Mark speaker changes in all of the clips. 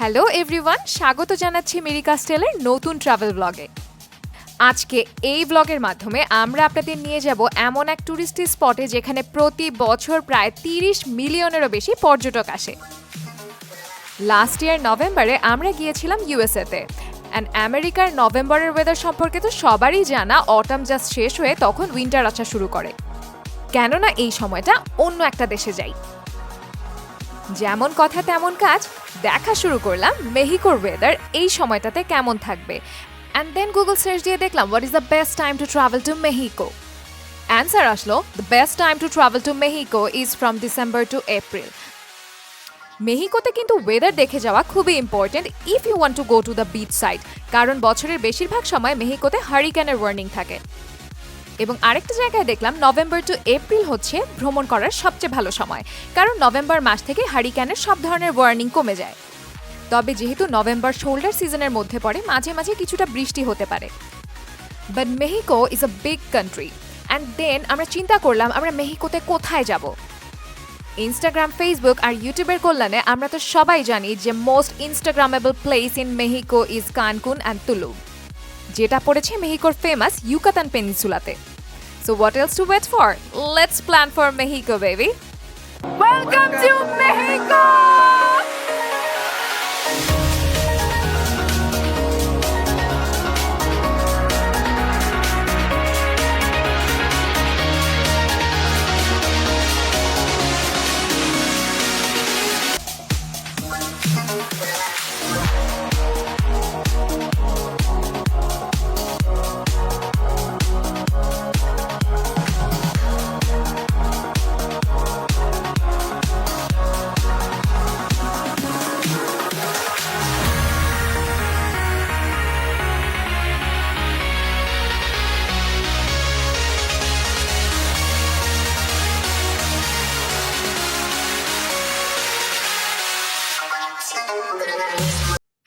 Speaker 1: Hello everyone স্বাগত জানাচ্ছি Mary কাস্টেলের নতুন ট্রাভেল ব্লগে আজকে এই ব্লগের মাধ্যমে আমরা আপনাদের নিয়ে যাব এমন এক ট্যুরিস্ট স্পটে যেখানে প্রতি বছর প্রায় তিরিশ মিলিয়নেরও বেশি পর্যটক আসে। লাস্ট ইয়ার নভেম্বরে আমরা গিয়েছিলাম ইউএসএতে অ্যান্ড আমেরিকার নভেম্বরের ওয়েদার সম্পর্কে তো সবারই জানা অটাম জাস্ট শেষ হয়ে তখন উইন্টার আসা শুরু করে। কেননা এই সময়টা অন্য একটা দেশে যাই যেমন কথা তেমন কাজ, দেখা শুরু করলাম মেহিকোর ওয়েদার এই সময়টাতে কেমন থাকবে। অ্যান্ড দেন গুগল সার্চ দিয়ে দেখলাম what is the best time to travel to Mexico answer আসলো the best time to travel to Mexico is from December to April মেহিকোতে কিন্তু ওয়েদার দেখে যাওয়া খুবই important if you want to go to the beach side কারণ বছরের বেশিরভাগ সময় মেহিকোতে হারিকেনের warning থাকে। এবং আরেকটা জায়গায় দেখলাম নভেম্বর টু এপ্রিল হচ্ছে ভ্রমণ করার সবচেয়ে ভালো সময়। কারণ নভেম্বর মাস থেকে হারিকেনের সব ধরনের ওয়ার্নিং কমে যায়। তবে যেহেতু নভেম্বর শোল্ডার সিজনের মধ্যে পড়ে, মাঝে মাঝে কিছুটা বৃষ্টি হতে পারে। But Mexico is a big country and then আমরা চিন্তা করলাম, আমরা মেহিকোতে কোথায় যাব? ইনস্টাগ্রাম ফেসবুক আর ইউটিউবের কল্যাণে আমরা তো সবাই জানি যে most instagrammable place in Mexico is Cancun and Tulum যেটা পড়েছে মেহিকোর famous Yucatan So what else to wait for? Let's plan for Mexico, baby. Welcome, Welcome to Mexico!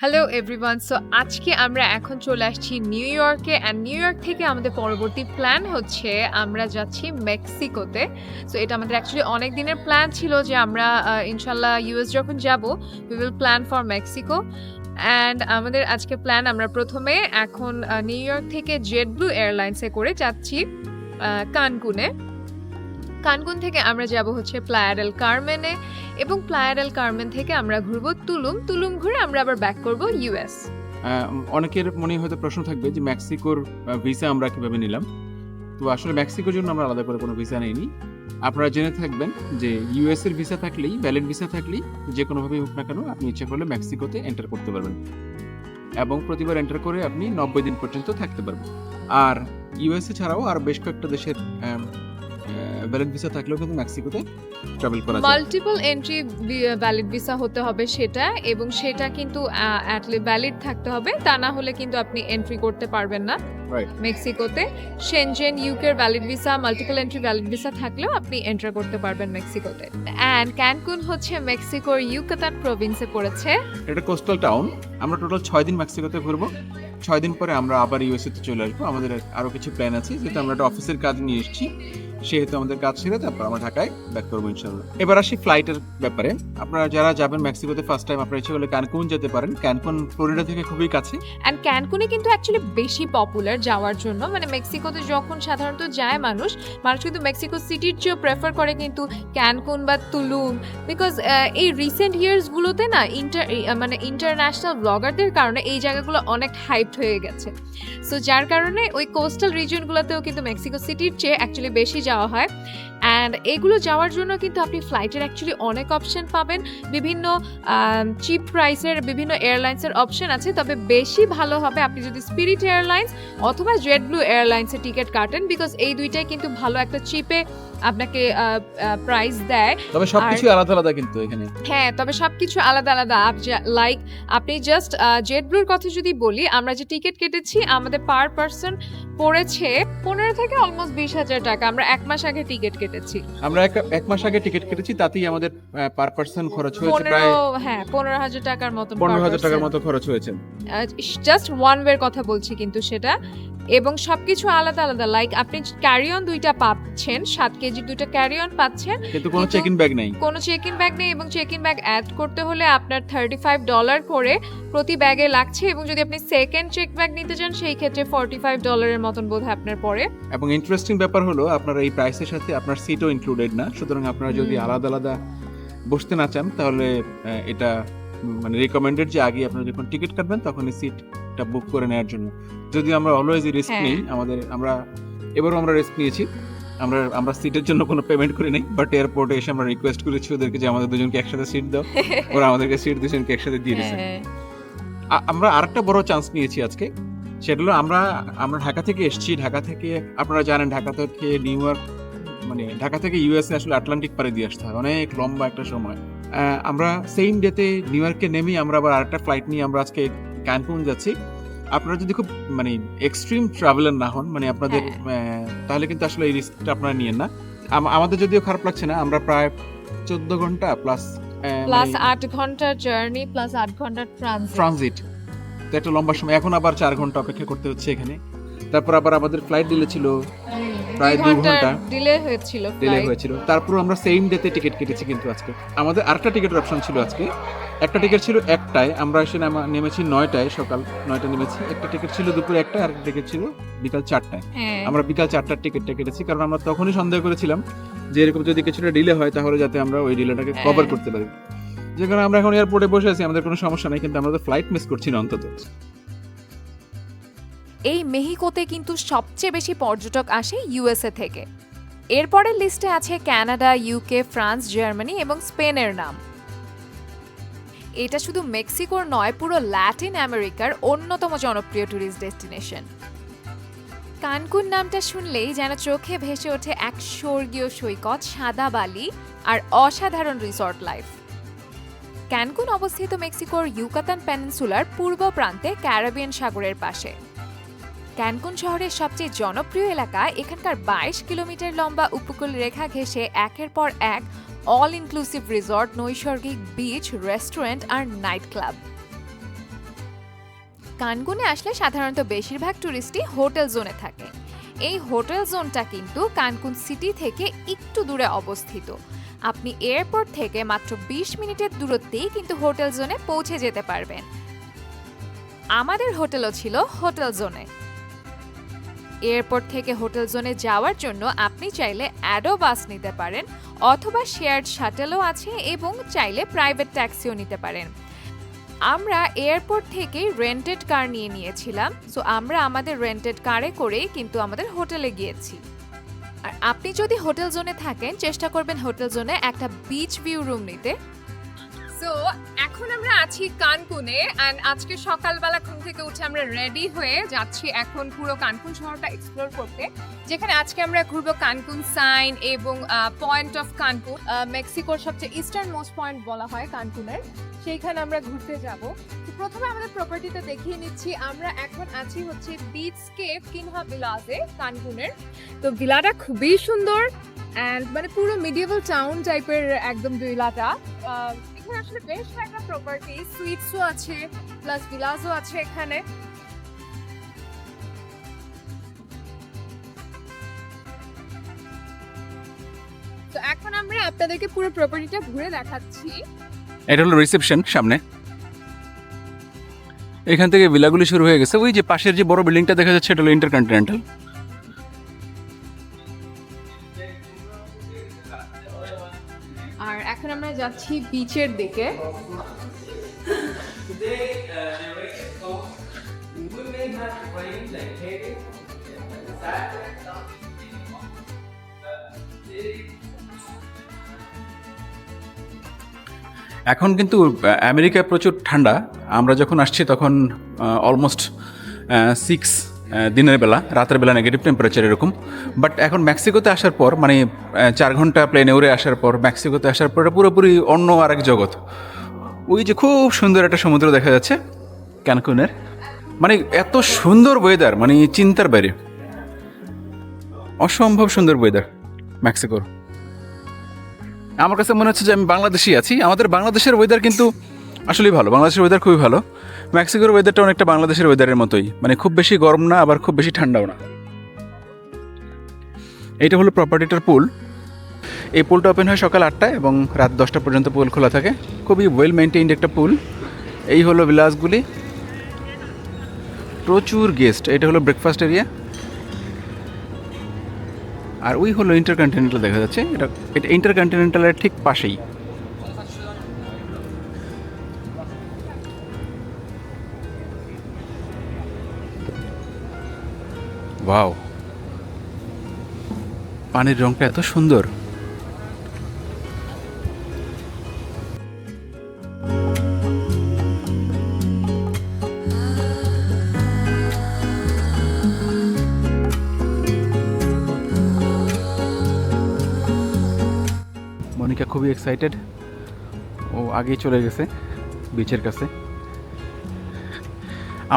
Speaker 1: Hello everyone so আজকে আমরা এখন চলে আসছি নিউ ইয়র্কে অ্যান্ড নিউ ইয়র্ক থেকে আমাদের পরবর্তী প্ল্যান হচ্ছে আমরা যাচ্ছি মেক্সিকোতে সো এটা আমাদের অ্যাকচুয়ালি অনেক দিনের প্ল্যান ছিল যে আমরা ইনশাল্লাহ ইউএস যখন যাব we will plan for Mexico and আমাদের আজকে প্ল্যান আমরা প্রথমে এখন নিউ ইয়র্ক থেকে জেট ব্লু এয়ারলাইন্সে করে যাচ্ছি কানকুনে কানকুন থেকে আমরা যাব হচ্ছে প্লায়ারেল কার্মেনে এবং প্লায়ারেল কার্মেন থেকে আমরা ঘুরবো তুলুম। তুলুম ঘুরে আমরা আবার ব্যাক করব ইউএস
Speaker 2: অনেকের মনে হয়তো প্রশ্ন থাকবে যে মেক্সিকোর ভিসা আমরা কীভাবে নিলাম? তো আসলে মেক্সিকোর জন্য আমরা আলাদা করে কোনো ভিসা নেইনি। আপনারা জেনে থাকবেন যে ইউএস এর ভিসা থাকলেই ভ্যালিড ভিসা থাকলেই যে কোনোভাবেই হোক না কেন, আপনি ইচ্ছা করলে মেক্সিকোতে এন্টার করতে পারবেন। এবং প্রতিবার এন্টার করে আপনি নব্বই দিন পর্যন্ত থাকতে পারবেন। আর ইউএসএ ছাড়াও আর বেশ কয়েকটা দেশের ভ্যালিড ভিসা থাকলেও কিন্তু মেক্সিকোতে ট্রাভেল করা যায়।
Speaker 1: মাল্টিপল এন্ট্রি ভ্যালিড ভিসা হতে হবে সেটা এবং সেটা কিন্তু ভ্যালিড থাকতে হবে। তা না হলে কিন্তু আপনি এন্ট্রি করতে পারবেন না. মেক্সিকোতে। সেনজেন ইউকের valid visa multiple entry valid visa থাকলেও আপনি এন্টার করতে পারবেন মেক্সিকোতে। অ্যান্ড ক্যানকুন হচ্ছে মেক্সিকোর ইউকাতান প্রভিন্সে পড়েছে।
Speaker 2: এটা কোস্টাল টাউন আমরা টোটাল ছয় দিন মেক্সিকোতে ঘুরবো। ছয় দিন পরে আমরা আবার ইউএসএ তে চলে আসব। আমাদের আরও কিছু প্ল্যান আছে। যেহেতু আমরা একটা অফিসের কাজ নিয়ে এসেছি। সেহেতু আমাদের কাজ ছেড়ে তারপর আমরা ঢাকায় ব্যাক করব ইনশাল্লাহ এবার আসি ফ্লাইটের ব্যাপারে। আপনারা যারা যাবেন মেক্সিকোতে ফার্স্ট টাইম আপনারা ইচ্ছে করলে ক্যানকুন যেতে পারেন। ক্যানকুন, ফ্লোরিডা থেকে খুবই কাছে।
Speaker 1: অ্যান্ড ক্যানকুনে কিন্তু অ্যাকচুয়ালি বেশি পপুলার যাওয়ার জন্য। মানে মেক্সিকোতে যখন সাধারণত যায় মানুষ মানুষ কিন্তু মেক্সিকো সিটির চেয়েও প্রেফার করে কিন্তু ক্যানকুন বা তুলুম বিকজ এই রিসেন্ট ইয়ার্সগুলোতে না ইন্টার মানে ইন্টারন্যাশনাল ব্লগারদের কারণে এই জায়গাগুলো অনেক হাইপড হয়ে গেছে। সো যার কারণে ওই কোস্টাল রিজনগুলোতেও কিন্তু মেক্সিকো সিটির চেয়ে অ্যাকচুয়ালি বেশি যাওয়া হয়। অ্যান্ড এগুলো যাওয়ার জন্য কিন্তু আপনি ফ্লাইটের অ্যাকচুয়ালি অনেক অপশন পাবেন। বিভিন্ন চিপ প্রাইসের বিভিন্ন এয়ারলাইন্সের অপশন আছে। তবে বেশি ভালো হবে আপনি যদি স্পিরিট এয়ারলাইন্স অথবা জেড ব্লু এয়ারলাইন্সের টিকিট কাটেন বিকজ এই দুইটাই কিন্তু ভালো একটা চিপে আপনাকে প্রাইস দেয়।
Speaker 2: তবে সবকিছু আলাদা আলাদা কিন্তু এখানে।
Speaker 1: হ্যাঁ তবে সবকিছু আলাদা আলাদা। লাইক আপনি জাস্ট জেড ব্লুর কথা যদি বলি আমরা যে টিকিট কেটেছি আমাদের পার পার্সন পড়েছে পনেরো থেকে অলমোস্ট বিশ হাজার টাকা। আমরা এক মাস আগে টিকিট কেটেছি।
Speaker 3: কেটেছি।
Speaker 2: আমরা এক এক মাস আগে টিকিট কেটেছি তাতেই আমাদের পার পার্সন খরচ হয়েছে প্রায়
Speaker 3: হ্যাঁ পনেরো হাজার টাকার মতন
Speaker 2: পনেরো হাজার টাকার মতো খরচ হয়েছে।
Speaker 3: জাস্ট ওয়ান ওয়ের কথা বলছি কিন্তু সেটা। এবং সবকিছু আলাদা আলাদা লাইক আপনি ক্যারি অন দুইটা পাচ্ছেন সাত কেজির দুইটা ক্যারি অন পাচ্ছেন
Speaker 2: কিন্তু কোনো চেক ইন ব্যাগ নেই।
Speaker 3: কোনো চেক ইন ব্যাগ নেই এবং চেক ইন ব্যাগ অ্যাড করতে হলে আপনার থার্টি ফাইভ ডলার করে প্রতি ব্যাগে লাগছে এবং যদি আপনি সেকেন্ড চেক ব্যাগ নিতে চান সেই ক্ষেত্রে ফর্টি ফাইভ ডলারের মতন বোধ হয় আপনার পরে
Speaker 2: এবং ইন্টারেস্টিং ব্যাপার হলো আপনার এই প্রাইসের সাথে আপনার সিটও ইনক্লুডেড না। সুতরাং আপনারা যদি আলাদা আলাদা বসতে না চান তাহলে এটা মানে রিকমেন্ডেড যে আগে আপনারা যখন টিকিট কাটবেন তখন এই সিটটা বুক করে নেওয়ার জন্য। যদি আমরা অলওয়েজ রিস্ক
Speaker 3: হ্যাঁ।
Speaker 2: নিই আমাদের আমরা এবারও আমরা রিস্ক নিয়েছি। আমরা আমরা সিটের জন্য কোনো পেমেন্ট করি নাই বাট এয়ারপোর্টে এসে আমরা রিকোয়েস্ট করেছি ওদেরকে যে আমাদের দুজনকে একসাথে সিট দাও। ওরা আমাদেরকে সিট দুজনকে একসাথে দিয়ে দিয়েছে।
Speaker 3: হ্যাঁ।
Speaker 2: আমরা আরেকটা বড় চান্স নিয়েছি আজকে। সেটা হলো আমরা আমরা ঢাকা থেকে এসেছি। ঢাকা থেকে আপনারা জানেন ঢাকা থেকে নিউ ইয়র্ক মানে ঢাকা থেকে ইউএসএ আসলে আটলান্টিক পারে দিয়ে আসতে হয় অনেক লম্বা একটা সময়। আমরা সেম ডেতে নিউ ইয়র্কে নেমেই আমরা আবার আরেকটা ফ্লাইট নিয়ে আমরা আজকে ক্যানকুন যাচ্ছি। আপনারা যদি খুব মানে এক্সট্রিম ট্রাভেলার না হন মানে আপনাদের তাহলে কিন্তু আসলে এই রিস্কটা আপনারা নিয়েন না। আমাদের যদিও খারাপ লাগছে না আমরা প্রায় চোদ্দ ঘণ্টা প্লাস
Speaker 3: প্লাস আট ঘণ্টার জার্নি প্লাস আট ঘণ্টার ট্রানজিট
Speaker 2: ট্রানজিট তো একটা লম্বা সময়। এখন আবার চার ঘণ্টা অপেক্ষা করতে হচ্ছে এখানে। তারপর আবার আমাদের ফ্লাইট ডিলে ছিল প্রায় দুই ঘণ্টা
Speaker 3: ডিলে হয়েছিল
Speaker 2: ডিলে হয়েছিল। তারপর আমরা সেম ডেতে টিকিট কেটেছি কিন্তু আজকে। আমাদের আরেকটা টিকিটের অপশন ছিল আজকে। একটা টিকিট ছিল একটায়। আমরা এসে নেমেছি নয়টায় সকাল নয়টা নেমেছি। একটা টিকিট ছিল দুপুরে একটা আর একটা টিকিট ছিল বিকাল চারটায়।
Speaker 3: হ্যাঁ।
Speaker 2: আমরা বিকাল চারটার টিকিটটা কেটেছি কারণ আমরা তখনই সন্দেহ করেছিলাম যে এরকম যদি কিছুটা ডিলে হয় তাহলে যাতে আমরা ওই ডিলেটাকে
Speaker 3: হ্যাঁ।
Speaker 2: কভার করতে পারি। যে কারণে আমরা এখন এয়ারপোর্টে বসে আছি আমাদের কোনো সমস্যা নেই কিন্তু আমরা তো ফ্লাইট মিস করছি না অন্তত।
Speaker 1: এই মেহিকোতে কিন্তু সবচেয়ে বেশি পর্যটক আসে ইউএসএ থেকে। এরপরের লিস্টে আছে কানাডা ইউকে, ফ্রান্স, জার্মানি এবং স্পেনের নাম। এটা শুধু মেক্সিকোর নয়, পুরো ল্যাটিন আমেরিকার অন্যতম জনপ্রিয় ট্যুরিস্ট ডেস্টিনেশন কানকুন নামটা শুনলেই যেন চোখে ভেসে ওঠে এক স্বর্গীয় সৈকত, সাদা বালি আর অসাধারণ রিসর্ট লাইফ ক্যানকুন অবস্থিত মেক্সিকোর ইউকাতান পেনিনসুলার পূর্ব প্রান্তে ক্যারাবিয়ান সাগরের পাশে। ক্যানকুন শহরের সবচেয়ে জনপ্রিয় এলাকা, এখানকার বাইশ কিলোমিটার লম্বা উপকূল রেখা ঘেঁষে একের পর এক অল ইনক্লুসিভ রিসর্ট নৈসর্গিক বিচ রেস্টুরেন্ট আর নাইট ক্লাব কানকুনে আসলে সাধারণত বেশিরভাগ টুরিস্টই হোটেল জোনে থাকে। এই হোটেল জোনটা কিন্তু কানকুন সিটি থেকে একটু দূরে অবস্থিত। আপনি এয়ারপোর্ট থেকে মাত্র বিশ মিনিটের দূরত্বেই কিন্তু হোটেল জোনে পৌঁছে যেতে পারবেন। আমাদের হোটেলও ছিল হোটেল জোনে এয়ারপোর্ট থেকে হোটেল জোনে যাওয়ার জন্য আপনি চাইলে অ্যাডো বাস নিতে পারেন অথবা শেয়ার্ড শাটেলও আছে এবং চাইলে প্রাইভেট ট্যাক্সিও নিতে পারেন। আমরা এয়ারপোর্ট থেকেই রেন্টেড কার নিয়ে নিয়েছিলাম। সো আমরা আমাদের রেন্টেড কারে করেই কিন্তু আমাদের হোটেলে গিয়েছি। আর আপনি যদি হোটেল জোনে থাকেন, চেষ্টা করবেন হোটেল জোনে একটা বিচ ভিউ রুম নিতে।
Speaker 3: সো এখন আমরা আছি কানকুনে অ্যান্ড আজকে সকালবেলা ঘুম থেকে উঠে আমরা রেডি হয়ে যাচ্ছি এখন পুরো কানকুন শহরটা এক্সপ্লোর করতে। যেখানে আজকে আমরা ঘুরবো কানকুন সাইন এবং পয়েন্ট অফ কানকুন মেক্সিকোর সবচেয়ে ইস্টার্ন মোস্ট পয়েন্ট বলা হয় কানকুনের সেইখানে আমরা ঘুরতে যাব। প্রথমে আমাদের প্রপার্টিতে দেখিয়ে নিচ্ছি। আমরা এখন আছি হচ্ছে বিচ স্কেপ কিনহা বিলাজে কানকুনের তো ভিলাটা খুবই সুন্দর অ্যান্ড মানে পুরো মিডিয়েবল টাউন টাইপের একদম ভিলাটা এখানে আসলে বেশ কয়েকটা প্রপার্টি সুইটসও আছে প্লাস ভিলাজও আছে এখানে। তো এখন আমরা আপনাদেরকে পুরো প্রপার্টিটা ঘুরে দেখাচ্ছি।
Speaker 2: এটা হলো রিসেপশন সামনে। এখান থেকে ভিলাগুলি শুরু হয়ে গেছে। ওই যে পাশের যে বড় বিল্ডিংটা দেখা যাচ্ছে, এটা হলো ইন্টারকন্টিনেন্টাল
Speaker 3: যাচ্ছি বিচের দিকে।
Speaker 2: এখন কিন্তু আমেরিকায় প্রচুর ঠান্ডা। আমরা যখন আসছি তখন অলমোস্ট সিক্স দিনের বেলা, রাতের বেলা নেগেটিভ টেম্পারেচার এরকম। বাট এখন মেক্সিকোতে আসার পর মানে চার ঘণ্টা প্লেনে উড়ে আসার পর মেক্সিকোতে আসার পর পুরোপুরি অন্য আরেক জগৎ। ওই যে খুব সুন্দর একটা সমুদ্র দেখা যাচ্ছে ক্যানকুনের মানে এত সুন্দর ওয়েদার মানে চিন্তার বাইরে। অসম্ভব সুন্দর ওয়েদার মেক্সিকোর আমার কাছে মনে হচ্ছে যে আমি বাংলাদেশেই আছি। আমাদের বাংলাদেশের ওয়েদার কিন্তু আসলেই ভালো, বাংলাদেশের ওয়েদার খুবই ভালো। মেক্সিকোর ওয়েদারটা অনেকটা বাংলাদেশের ওয়েদারের মতোই। মানে খুব বেশি গরম না, আবার খুব বেশি ঠান্ডাও না। এইটা হলো প্রপার্টিটার পুল এই পুলটা ওপেন হয় সকাল আটটায় এবং রাত দশটা পর্যন্ত পুল খোলা থাকে। খুবই ওয়েল মেনটেইনড একটা পুল এই হলো বিলাসগুলি। প্রচুর গেস্ট এটা হলো ব্রেকফাস্ট এরিয়া আর ওই হলো ইন্টারকন্টিনেন্টাল দেখা যাচ্ছে। এটা এটা ইন্টারকন্টিনেন্টালের ঠিক পাশেই। ওয়াও পানির রংটা এত সুন্দর। মনিকা খুবই এক্সাইটেড ও আগেই চলে গেছে বিচের কাছে।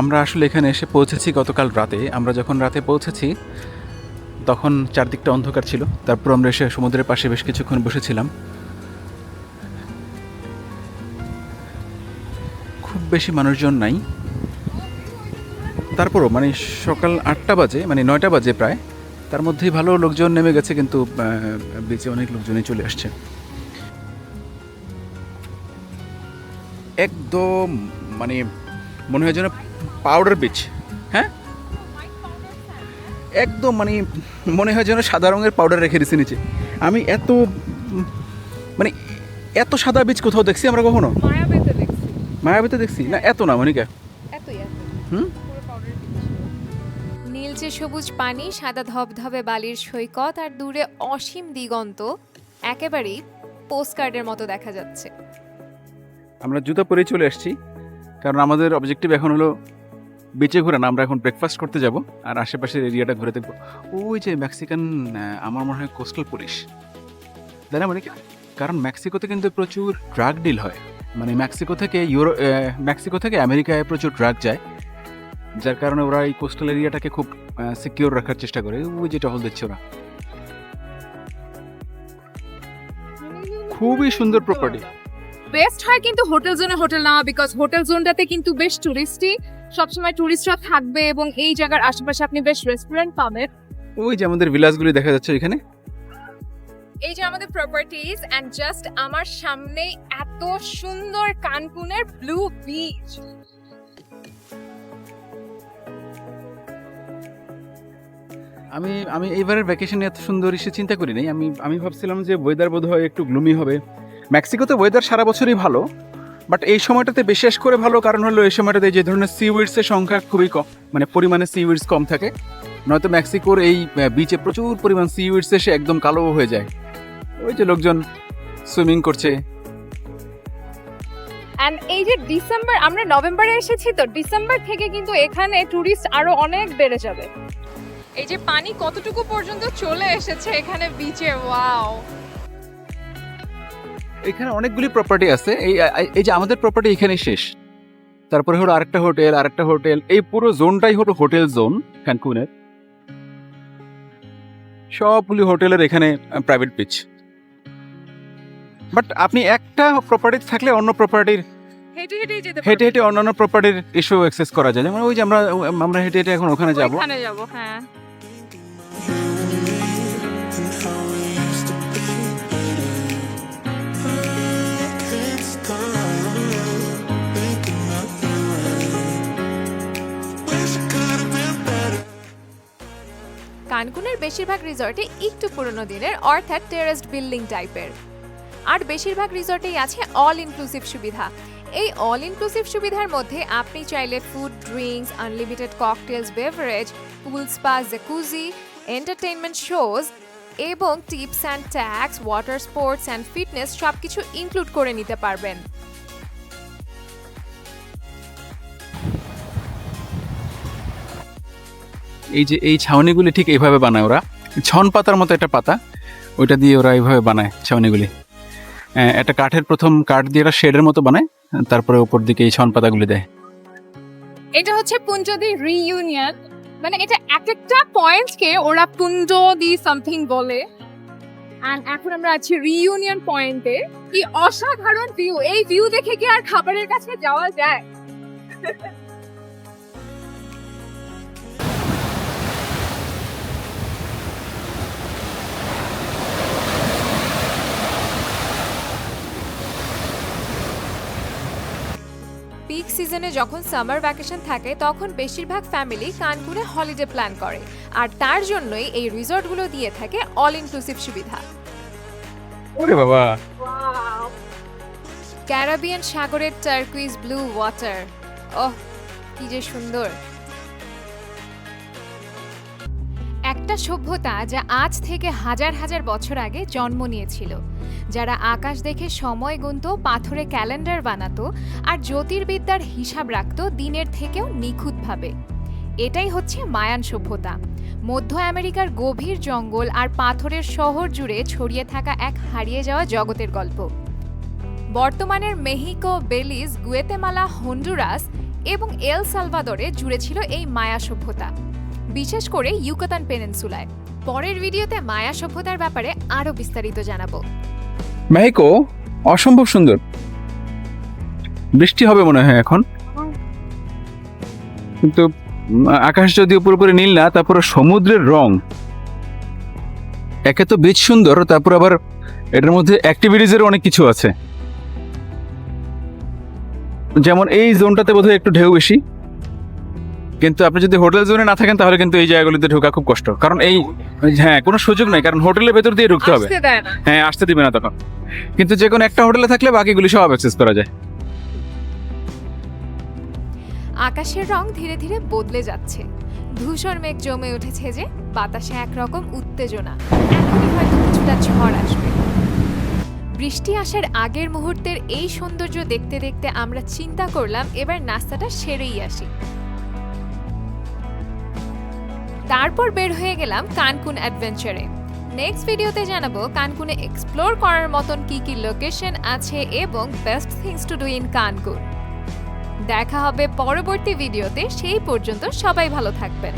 Speaker 2: আমরা আসলে এখানে এসে পৌঁছেছি গতকাল রাতে। আমরা যখন রাতে পৌঁছেছি, তখন চারদিকটা অন্ধকার ছিল। তারপর আমরা এসে সমুদ্রের পাশে বেশ কিছুক্ষণ বসেছিলাম। খুব বেশি মানুষজন নাই। তারপরও মানে সকাল আটটা বাজে মানে নয়টা বাজে প্রায়। তার মধ্যেই ভালো লোকজন নেমে গেছে, কিন্তু বেঁচে অনেক লোকজনই চলে আসছে। একদম মানে মনে হয় যেন পাউডার বিচ হ্যাঁ? একদম মানে মনে হয় যেন সাদা রঙের পাউডার রেখে দিছে নিচে। আমি এত মানে এত সাদা বীজ কোথাও দেখছি আমরা কখনো?
Speaker 1: মায়াবেতে দেখছি।
Speaker 2: না এত না মনিকা। হুম?
Speaker 4: নীলচে সবুজ পানি সাদা ধবধবে বালির সৈকত আর দূরে অসীম দিগন্ত একেবারেই পোস্টকার্ডের মতো দেখা যাচ্ছে।
Speaker 2: আমরা জুতো পরেই চলে আসছি। কারণ আমাদের অবজেক্টিভ এখন হলো বেঁচে ঘোরা না, আমরা এখন ব্রেকফাস্ট করতে যাব, আর আশেপাশের এরিয়াটা ঘুরে দেখব। ওই যে মেক্সিকান আমার মনে হয় কোস্টাল পুলিশ তাই না মানে কি? কারণ মেক্সিকোতে কিন্তু প্রচুর ড্রাগ ডিল হয়। মানে মেক্সিকো থেকে ইউরো মেক্সিকো থেকে আমেরিকায় প্রচুর ড্রাগ যায়। যার কারণে ওরা এই কোস্টাল এরিয়াটাকে খুব সিকিউর রাখার চেষ্টা করে। ওই যে টহল দিচ্ছে ওরা। খুবই সুন্দর প্রপার্টি
Speaker 1: বেস্ট হয় কিন্তু হোটেল জোনে হোটেল নেওয়া বিকজ হোটেল জোনটাতে কিন্তু বেশ টুরিস্টি সবসময় টুরিস্টরা থাকবে এবং এই জায়গার আশেপাশে আপনি বেশ রেস্টুরেন্ট পাবেন।
Speaker 2: ওই যে আমাদের ভিলাসগুলি দেখা যাচ্ছে এখানে।
Speaker 1: এই যে আমাদের প্রপার্টিজ এন্ড জাস্ট আমার সামনেই এত সুন্দর কানকুনের ব্লু বিচ
Speaker 2: আমি আমি এইবারের ভ্যাকেশনে এত সুন্দর এসে চিন্তা করি নাই। আমি আমি ভাবছিলাম যে ওয়েদার বোধ হয় একটু গ্লুমি হবে। মেক্সিকোতে ওয়েদার সারা বছরই ভালো বাট এই সময়টাতে বিশেষ করে ভালো কারণ হলো এই সময়টাতে যে ধরনের সি উইডসের সংখ্যা খুবই কম মানে পরিমাণে সি উইডস কম থাকে। নয়তো মেক্সিকোর এই বিচে প্রচুর পরিমাণ সি উইডস এসে একদম কালো হয়ে যায়। ওই যে লোকজন সুইমিং করছে।
Speaker 1: এন্ড এই যে ডিসেম্বর আমরা নভেম্বরে এসেছি তো ডিসেম্বর থেকে কিন্তু এখানে টুরিস্ট আরও অনেক বেড়ে যাবে। এই যে পানি কতটুকু পর্যন্ত চলে এসেছে এখানে বিচে ওয়াও
Speaker 2: এখানে অনেকগুলি প্রপার্টি আছে। এই এই যে আমাদের প্রপার্টি এখানেই শেষ। তারপরে হলো আরেকটা হোটেল আরেকটা হোটেল এই পুরো জোনটাই হলো হোটেল জোন ক্যানকুনের সবগুলি হোটেলের এখানে প্রাইভেট পিচ বাট আপনি একটা প্রপার্টি থাকলে অন্য প্রপার্টির
Speaker 1: হেঁটে
Speaker 2: হেঁটে হেঁটে অন্যান্য প্রপার্টির ইস্যু অ্যাক্সেস করা যায়। যেমন ওই যে আমরা আমরা হেঁটে হেঁটে এখন ওখানে যাব
Speaker 1: হ্যাঁ।
Speaker 4: কানকুনের বেশিরভাগ রিসর্টে একটু পুরনো দিনের, অর্থাৎ টেরেসড বিল্ডিং টাইপের আর বেশিরভাগ রিসর্টেই আছে অল ইনক্লুসিভ সুবিধা। এই অল ইনক্লুসিভ সুবিধার মধ্যে আপনি চাইলে food drinks unlimited cocktails beverage pool spa jacuzzi entertainment shows এবং tips and tax water sports and fitness সব কিছু ইনক্লুড করে নিতে পারবেন।
Speaker 2: এই যে এই ছাউনিগুলি ঠিক এইভাবে বানায় ওরা। ছন পাতার মতো একটা পাতা ওইটা দিয়ে ওরা এইভাবে বানায় ছাউনিগুলি। আহ, একটা কাঠের প্রথম কাঠ দিয়ে একটা শেডের মতো বানায় তারপরে উপর দিকে এই ছন পাতাগুলি দেয়।
Speaker 1: এটা হচ্ছে পুঞ্জদি রিইউনিয়ন মানে এটা এক একটা পয়েন্টকে ওরা পুঞ্জ দি সামথিং বলে।
Speaker 5: And এখন আমরা আছি রিইউনিয়ন পয়েন্টে কি অসাধারণ ভিউ এই ভিউ দেখে কি আর খাবারের কাছে যাওয়া যায়?
Speaker 1: পিক সিজনে যখন সামার ভ্যাকেশন থাকে তখন বেশিরভাগ ফ্যামিলি কানপুরে হলিডে প্ল্যান করে। আর তার জন্যই এই রিসর্টগুলো দিয়ে থাকে অল ইনক্লুসিভ সুবিধা।
Speaker 2: ওরে বাবা!
Speaker 1: ক্যারাবিয়ান সাগরের টার্কুইজ ব্লু ওয়াটার। ওহ কি যে সুন্দর। একটা সভ্যতা যা আজ থেকে হাজার হাজার বছর আগে জন্ম নিয়েছিল, যারা আকাশ দেখে সময় গুনত, পাথরে ক্যালেন্ডার বানাতো আর জ্যোতির্বিদ্যার হিসাব রাখত দিনের থেকেও নিখুঁতভাবে। এটাই হচ্ছে মায়ান সভ্যতা। মধ্য আমেরিকার গভীর জঙ্গল আর পাথরের শহর জুড়ে ছড়িয়ে থাকা এক হারিয়ে যাওয়া জগতের গল্প। বর্তমানের মেহিকো বেলিজ, গুয়েতেমালা, হন্ডুরাস এবং এল সালভাদরে জুড়ে ছিল এই মায়া সভ্যতা। বিশেষ করে ইউকাতান পেনেন্সুলায়। পরের ভিডিওতে মায়া সভ্যতার ব্যাপারে আরও বিস্তারিত জানাব।
Speaker 2: মেহিকো, অসম্ভব সুন্দর। বৃষ্টি হবে মনে হয় এখন। কিন্তু আকাশ যদিও পুরোপুরি নীল না তারপরে সমুদ্রের রং। একে তো বীজ সুন্দর, তারপর আবার এটার মধ্যে অ্যাক্টিভিটিজের অনেক কিছু আছে। যেমন এই জোনটাতে বোধহয় একটু ঢেউ বেশি। কিন্তু আপনি যদি হোটেল জোনে না থাকেন তাহলে কিন্তু এই জায়গাগুলিতে ঢোকা খুব কষ্ট। কারণ এই হ্যাঁ কোনো সুযোগ নেই কারণ হোটেলের ভেতর দিয়ে ঢুকতে হবে। হ্যাঁ আসতে দিবে না তখন। কিন্তু যে কোনো একটা হোটেলে থাকলে বাকিগুলি সব অ্যাক্সেস করা যায়।
Speaker 1: আকাশের রং ধীরে ধীরে বদলে যাচ্ছে। ধূসর মেঘ জমে উঠেছে যে বাতাসে একরকম উত্তেজনা। এখনই হয়তো কিছুটা ঝড় আসবে। বৃষ্টি আসার আগের মুহূর্তের এই সৌন্দর্য দেখতে দেখতে আমরা চিন্তা করলাম এবার নাস্তাটা সেরেই আসি। তারপর বের হয়ে গেলাম কানকুন অ্যাডভেঞ্চারে। নেক্সট ভিডিওতে জানাব কানকুনে এক্সপ্লোর করার মতন কি কি লোকেশন আছে এবং best things to do in Cancun. দেখা হবে পরবর্তী ভিডিওতে, সেই পর্যন্ত সবাই ভালো থাকবেন।